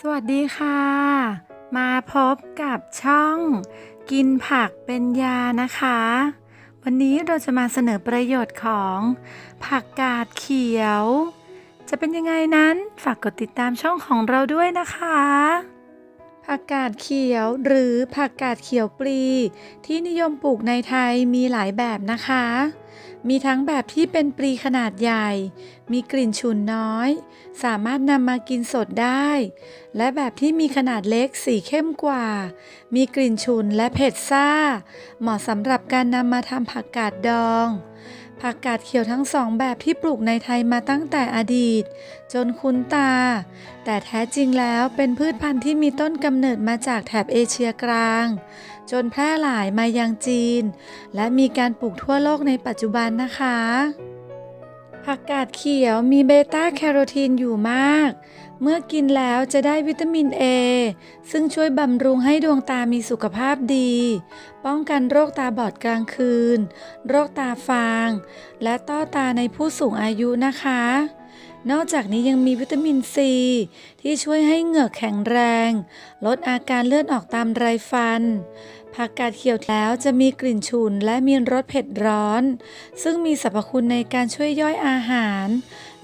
สวัสดีค่ะ มาพบกับช่อง กินผักเป็นยานะคะ วันนี้เราจะมาเสนอประโยชน์ของ ผักกาดเขียว จะเป็นยังไงนั้นฝากกดติดตามช่องของเราด้วยนะคะ ผักกาดเขียวหรือผักกาดเขียวปลีที่นิยมปลูกในไทยมีหลายแบบนะคะ มีทั้งแบบที่เป็นปลีขนาดใหญ่ มีกลิ่นฉุนน้อย สามารถนำมากินสดได้ และแบบที่มีขนาดเล็กสีเข้มกว่า มีกลิ่นฉุนและเผ็ดซ่า เหมาะสำหรับการนำมาทำผักกาดดอง ผักกาดเขียวทั้งสองแบบที่ปลูกในไทยมาตั้งแต่อดีต จนคุ้นตา แต่แท้จริงแล้วเป็นพืชพันธุ์ที่มีต้นกำเนิดมาจากแถบเอเชียกลาง จนแพร่หลายมายังจีน และมีการปลูกทั่วโลกในปัจจุบันนะคะ ผักกาดเขียวมีเบต้าแคโรทีนอยู่มาก เมื่อกินแล้วจะได้วิตามิน A ซึ่งช่วยบำรุงให้ดวงตามีสุขภาพดี ป้องกันโรคตาบอดกลางคืน โรคตาฟาง และต้อตาในผู้สูงอายุนะคะ นอกจากนี้ยังมีวิตามินซี ที่ช่วยให้เหงือกแข็งแรง ลดอาการเลือดออกตามไรฟัน ผักกาดเขียวแล้วจะมีกลิ่นฉุนและมีรสเผ็ดร้อน ซึ่งมีสรรพคุณในการช่วยย่อยอาหาร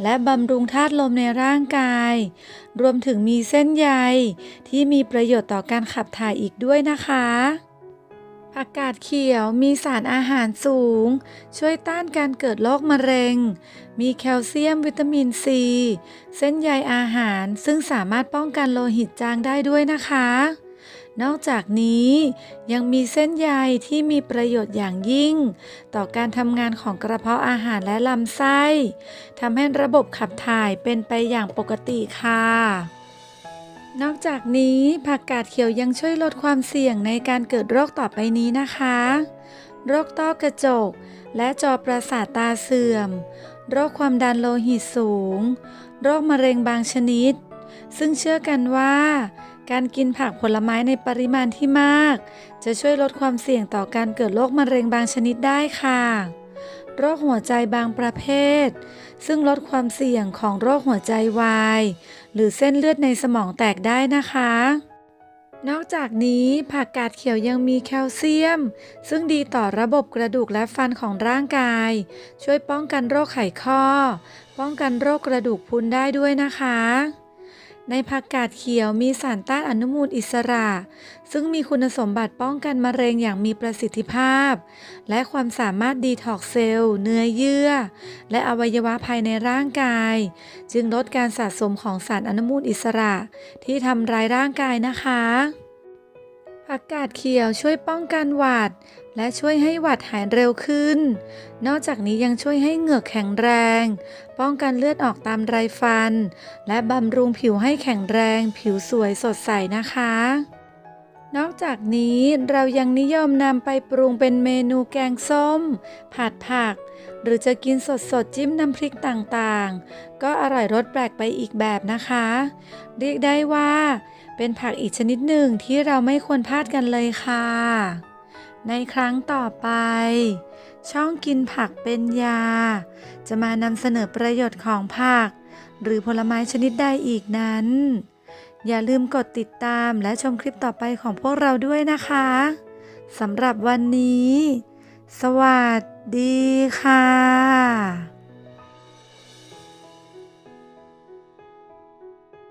และบำรุงธาตุลมในร่างกาย รวมถึงมีเส้นใยที่มีประโยชน์ต่อการขับถ่ายอีกด้วยนะคะ ผักกาดเขียวมีสารอาหารสูง ช่วยต้านการเกิดโรคมะเร็ง มีแคลเซียมวิตามินซี เส้นใยอาหารซึ่งสามารถป้องกันโลหิตจางได้ด้วยนะคะ นอกจากนี้ยังมีเส้นใยที่มีประโยชน์อย่างยิ่ง ต่อการทำงานของกระเพาะอาหารและลำไส้ทำให้ระบบขับถ่ายเป็นไปอย่างปกติค่ะ นอกจากนี้ผักกาดเขียวยังช่วยลดความเสี่ยงในการเกิดโรคต่อไปนี้นะคะ โรคต้อกระจก และจอประสาทตาเสื่อม โรคความดันโลหิตสูง โรคมะเร็งบางชนิด ซึ่งเชื่อกันว่า การกินผักผลไม้ในปริมาณที่มาก จะช่วยลดความเสี่ยงต่อการเกิดโรคมะเร็งบางชนิดได้ค่ะ โรคหัวใจบางประเภท ซึ่งลดความเสี่ยงของโรคหัวใจวาย หรือเส้นเลือดในสมองแตกได้นะคะ นอกจากนี้ผักกาดเขียวยังมีแคลเซียม ซึ่งดีต่อระบบกระดูกและฟันของร่างกาย ช่วยป้องกันโรคไขข้อ ป้องกันโรคกระดูกพรุนได้ด้วยนะคะ ในผักกาดเขียวมีสารต้านอนุมูลอิสระ ซึ่งมีคุณสมบัติป้องกันมะเร็งอย่างมีประสิทธิภาพ และความสามารถดีท็อกเซลล์ เนื้อเยื่อ และอวัยวะภายในร่างกาย จึงลดการสะสมของสารอนุมูลอิสระ ที่ทำร้ายร่างกายนะคะ ผักกาดเขียวช่วยป้องกันหวัด และช่วยให้หวัดหายเร็วขึ้น นอกจากนี้ยังช่วยให้เหงือกแข็งแรง ป้องกันเลือดออกตามไรฟัน และบำรุงผิวให้แข็งแรง ผิวสวยสดใสนะคะ นอกจากนี้เรายังนิยมนำไปปรุงเป็นเมนูแกงส้ม ผัดผัก หรือจะกินสดๆจิ้มน้ำพริกต่างๆ ก็อร่อยรสแปลกไปอีกแบบนะคะ เรียกได้ว่า เป็นผักอีกชนิดหนึ่งที่เราไม่ควรพลาดกันเลยค่ะ ในครั้งต่อไป ช่องกินผักเป็นยา จะมานำเสนอประโยชน์ของผัก หรือผลไม้ชนิดใดอีกนั้น อย่าลืมกดติดตามและชมคลิปต่อไปของพวกเราด้วยนะคะสำหรับวันนี้ สวัสดีค่ะ